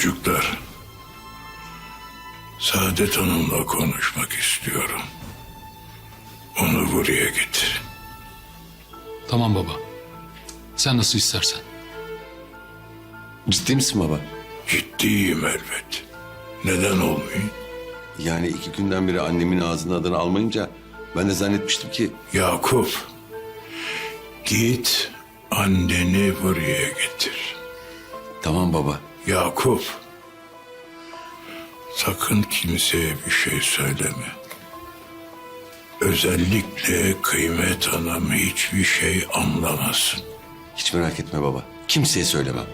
Çocuklar, Saadet Hanım'la konuşmak istiyorum. Onu buraya getir. Tamam baba. Sen nasıl istersen. Ciddi misin baba? Ciddiyim elbet. Neden olmayayım? Yani iki günden beri annemin ağzının adını almayınca ben de zannetmiştim ki Yakup, git anneni buraya getir. tamam baba. Yakup, sakın kimseye bir şey söyleme. Özellikle Kıymet Hanım hiçbir şey anlamasın. Hiç merak etme baba. Kimseye söylemem.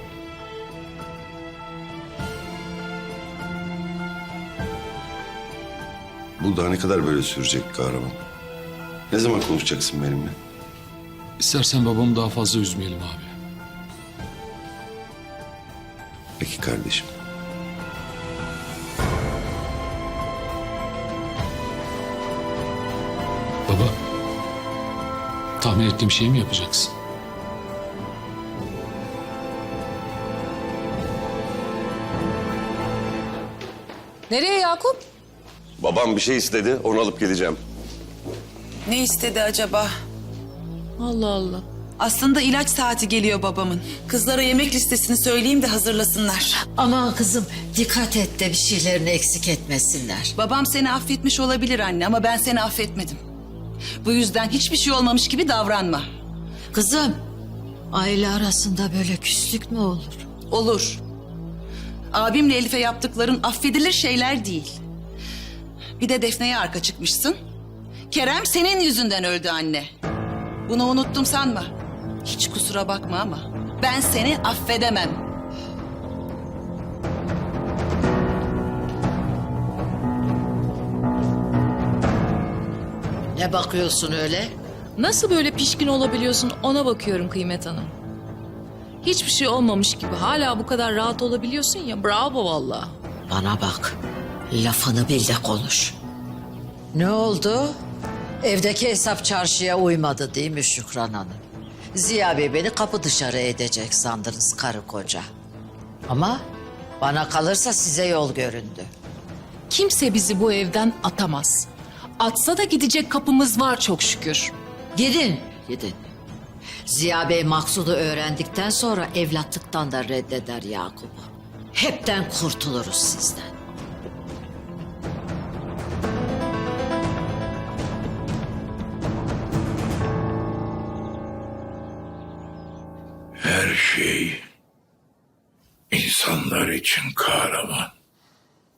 Bu daha ne kadar böyle sürecek kahraman? Ne zaman konuşacaksın benimle? İstersen babamı daha fazla üzmeyelim abi. Peki kardeşim. Baba. Tahmin ettiğim şeyi mi yapacaksın? Nereye Yakup? Babam bir şey istedi, onu alıp geleceğim. Ne istedi acaba? Allah Allah. Aslında ilaç saati geliyor babamın. Kızlara yemek listesini söyleyeyim de hazırlasınlar. Aman kızım dikkat et de bir şeylerini eksik etmesinler. Babam seni affetmiş olabilir anne ama ben seni affetmedim. Bu yüzden hiçbir şey olmamış gibi davranma. Kızım aile arasında böyle küslük mü olur? Olur. Abimle Elif'e yaptıkların affedilir şeyler değil. Bir de Defne'ye arka çıkmışsın. Kerem senin yüzünden öldü anne. Bunu unuttum sanma. Hiç kusura bakma ama ben seni affedemem. Ne bakıyorsun öyle? Nasıl böyle pişkin olabiliyorsun ona bakıyorum Kıymet Hanım. Hiçbir şey olmamış gibi hala bu kadar rahat olabiliyorsun ya bravo valla. Bana bak lafını bil de konuş. Ne oldu? Evdeki hesap çarşıya uymadı değil mi Şükran Hanım? Ziya Bey beni kapı dışarı edecek sandınız karı koca. Ama bana kalırsa size yol göründü. Kimse bizi bu evden atamaz. Atsa da gidecek kapımız var çok şükür. Gidin, gidin. Ziya Bey maksudu öğrendikten sonra evlatlıktan da reddeder Yakup'u. Hepten kurtuluruz sizden. Her şey insanlar için kahraman.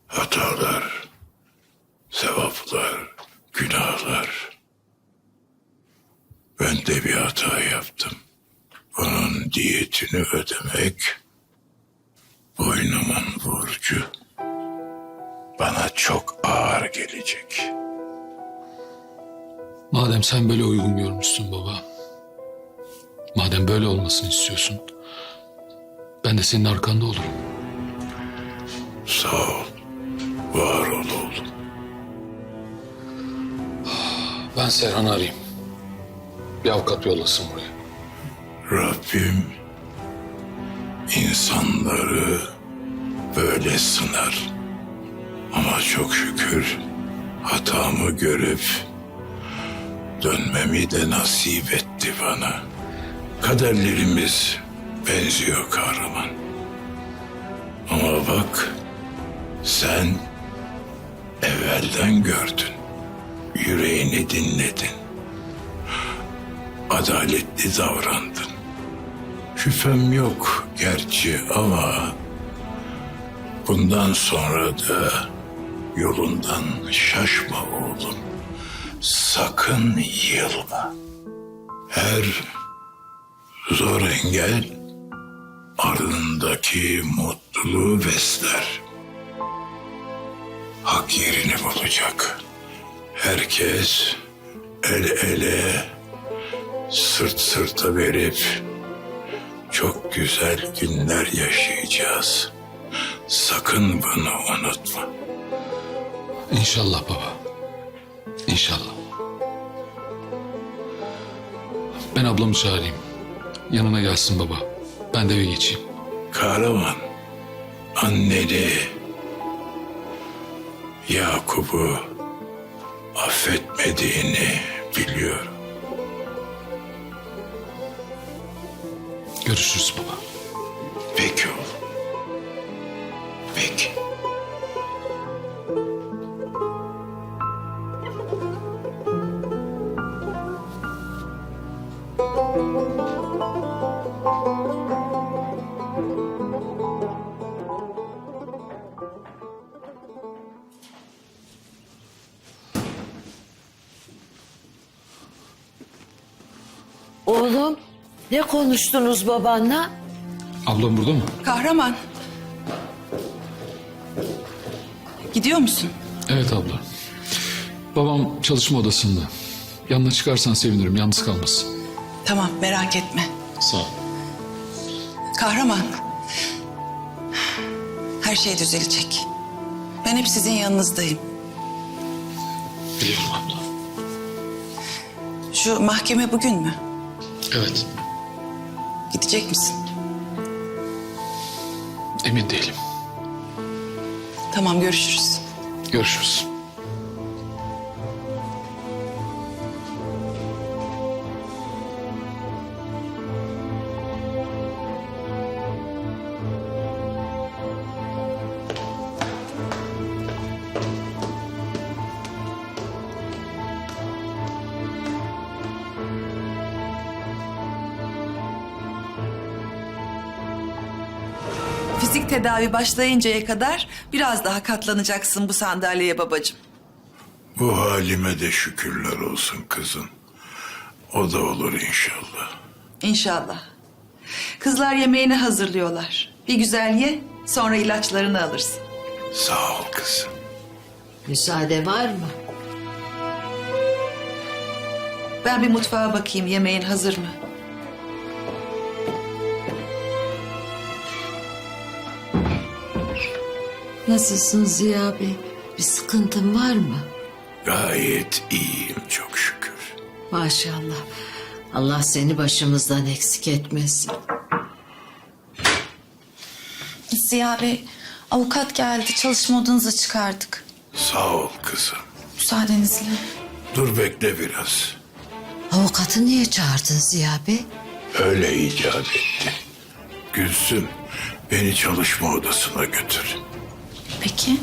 Hatalar, sevaplar, günahlar. Ben de bir hata yaptım. Bunun diyetini ödemek boynumun borcu. Bana çok ağır gelecek. Madem sen böyle uygun görmüşsün baba. Madem böyle olmasını istiyorsun. Ben de senin arkanda olurum. Sağ ol, var ol oğlum. Ben Serhan'ı arayayım. Bir avukat yollasın buraya. Rabbim insanları böyle sınar. Ama çok şükür hatamı görüp dönmemi de nasip etti bana. Kaderlerimiz benziyor kahraman. Ama bak sen evvelden gördün. Yüreğini dinledin. Adaletli davrandın. Şüphem yok gerçi ama bundan sonra da yolundan şaşma oğlum. Sakın yılma. Her zor engel ardındaki mutluluğu besler. Hak yerini bulacak. Herkes el ele, sırt sırta verip çok güzel günler yaşayacağız. Sakın bunu unutma. İnşallah baba. İnşallah. Ben ablamı çağırayım. Yanına gelsin baba. Ben de eve geçeyim. Kahraman, anneni Yakup'u affetmediğini biliyorum. Görüşürüz baba. Peki oğlum. Oğlum ne konuştunuz babanla? Ablam burada mı? Kahraman. Gidiyor musun? Evet abla. Babam çalışma odasında. Yanına çıkarsan sevinirim. Yalnız kalmasın. Tamam merak etme. Sağ ol. Kahraman. Her şey düzelecek. Ben hep sizin yanınızdayım. Biliyorum abla. Şu mahkeme bugün mü? Evet. Gidecek misin? Emin değilim. Tamam görüşürüz. Görüşürüz. Fizik tedavi başlayıncaya kadar biraz daha katlanacaksın bu sandalyeye babacığım. Bu halime de şükürler olsun kızım. O da olur inşallah. İnşallah. Kızlar yemeğini hazırlıyorlar. Bir güzel ye, sonra ilaçlarını alırsın. Sağ ol kızım. Müsaade var mı? Ben bir mutfağa bakayım, yemeğin hazır mı? Nasılsın Ziya Bey? Bir sıkıntın var mı? Gayet iyiyim çok şükür. Maşallah. Allah seni başımızdan eksik etmesin. Ziya Bey, avukat geldi. Çalışma odanıza çıkardık. Sağ ol kızım. Müsaadenizle. Dur bekle biraz. Avukatı niye çağırdın Ziya Bey? Öyle icat etti. Gülsüm beni çalışma odasına götür. Peki.